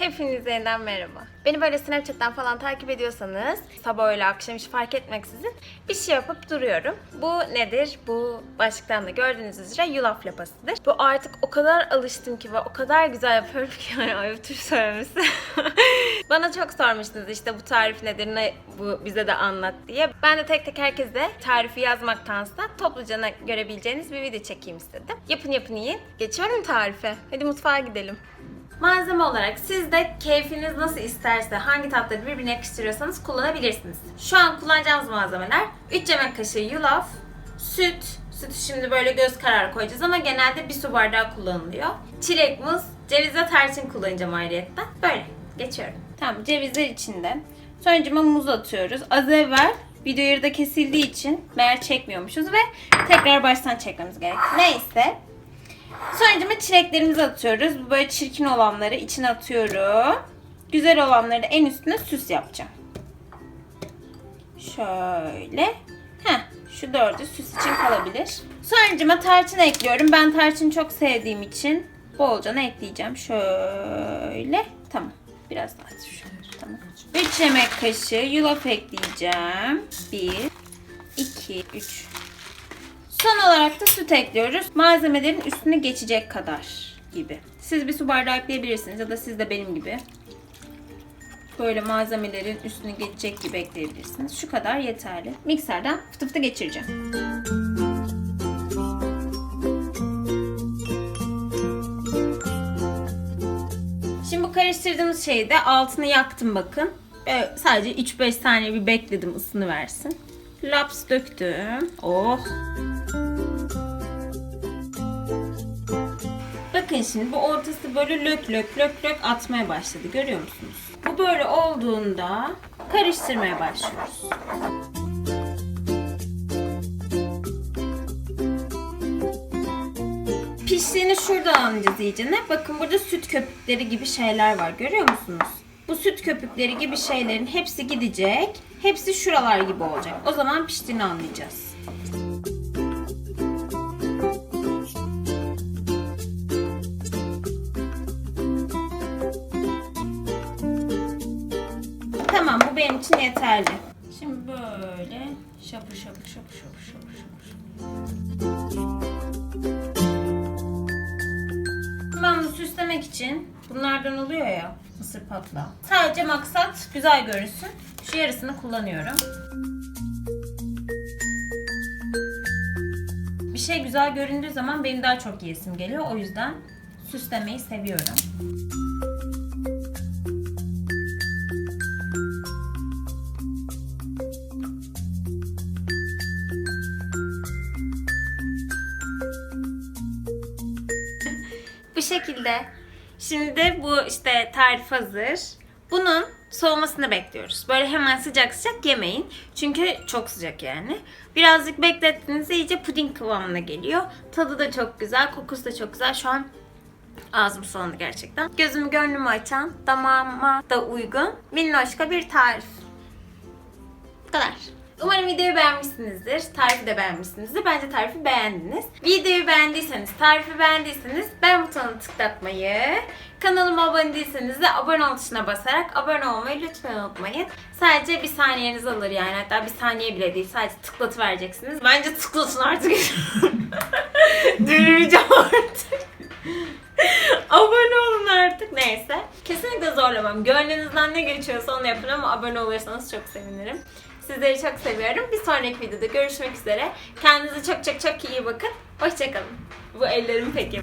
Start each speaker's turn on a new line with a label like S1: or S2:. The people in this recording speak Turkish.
S1: Hepinize yeniden merhaba. Beni böyle Snapchat'ten falan takip ediyorsanız sabah öyle akşam hiç fark etmeksizin bir şey yapıp duruyorum. Bu nedir? Bu başlıktan da gördüğünüz üzere yulaf lapasıdır. Bu artık o kadar alıştım ki ve o kadar güzel yapıyorum ki yani ayıptır söylemesi. Bana çok sormuştunuz işte bu tarif nedir, ne bu bize de anlat diye. Ben de tek tek herkese tarifi yazmaktansa topluca görebileceğiniz bir video çekeyim istedim. Yapın yapın yiyin. Geçiyorum tarife. Hadi mutfağa gidelim. Malzeme olarak siz de keyfiniz nasıl isterse hangi tatları birbirine yakıştırıyorsanız kullanabilirsiniz. Şu an kullanacağımız malzemeler 3 yemek kaşığı yulaf, süt, sütü şimdi böyle göz kararı koyacağız ama genelde bir su bardağı kullanılıyor. Çilek, muz, ceviz ve tarçın kullanacağım ayrıyetten. Böyle geçiyorum. Tamam cevizler içinde. Sonucuma muz atıyoruz. Az evvel video yarıda kesildiği için meğer çekmiyormuşuz ve tekrar baştan çekmemiz gerek. Neyse Sonucuma çileklerimizi atıyoruz. Bu böyle çirkin olanları içine atıyorum. Güzel olanları da en üstüne süs yapacağım. Şöyle. Heh, şu dördü süs için kalabilir. Sonucuma tarçın ekliyorum. Ben tarçın çok sevdiğim için bolcana ekleyeceğim. Şöyle. Tamam. Biraz daha şöyle. Tamam. 3 yemek kaşığı yulaf ekleyeceğim. 1 2 3 Son olarak da süt ekliyoruz. Malzemelerin üstüne geçecek kadar gibi. Siz bir su bardağı ekleyebilirsiniz ya da siz de benim gibi böyle malzemelerin üstüne geçecek gibi ekleyebilirsiniz. Şu kadar yeterli. Mikserden fıtı fıtı geçireceğim. Şimdi bu karıştırdığımız şeyi de altını yaktım bakın. Böyle sadece 3-5 saniye bir bekledim ısını versin. Laps döktüm. Oh. Bakın şimdi bu ortası böyle lök lök lök lök atmaya başladı. Görüyor musunuz? Bu böyle olduğunda karıştırmaya başlıyoruz. Piştiğini şuradan anlayacağız iyicene. Bakın burada süt köpükleri gibi şeyler var. Görüyor musunuz? Bu süt köpükleri gibi şeylerin hepsi gidecek. Hepsi şuralar gibi olacak. O zaman piştiğini anlayacağız. Benim için yeterli. Şimdi böyle şapır şapır şapır şapır şapır şapır. Ben bunu süslemek için bunlardan oluyor ya mısır patla. Sadece maksat güzel görünsün. Şu yarısını kullanıyorum. Bir şey güzel göründüğü zaman benim daha çok yiyesim geliyor. O yüzden süslemeyi seviyorum. Şekilde. Şimdi bu işte tarif hazır. Bunun soğumasını bekliyoruz. Böyle hemen sıcak sıcak yemeyin. Çünkü çok sıcak yani. Birazcık beklettiğinizde iyice puding kıvamına geliyor. Tadı da çok güzel, kokusu da çok güzel. Şu an ağzım sulandı gerçekten. Gözümü gönlümü açan, damağıma da uygun minnoşka bir tarif. Bu kadar. Umarım videoyu beğenmişsinizdir. Tarifi de beğenmişsinizdir. Bence tarifi beğendiniz. Videoyu beğendiyseniz, tarifi beğendiyseniz beğen butonunu tıklatmayı, kanalıma abone değilseniz de abone ol tuşuna basarak abone olmayı lütfen unutmayın. Sadece bir saniyeniz alır yani. Hatta bir saniye bile değil. Sadece tıklatıvereceksiniz. Bence tıklatın artık. Delireceğim artık. abone olun artık. Neyse. Kesinlikle zorlamam. Gönlünüzden ne geçiyorsa onu yapın ama abone olursanız çok sevinirim. Sizleri çok seviyorum. Bir sonraki videoda görüşmek üzere. Kendinize çok çok çok iyi bakın. Hoşçakalın. Bu ellerim peki.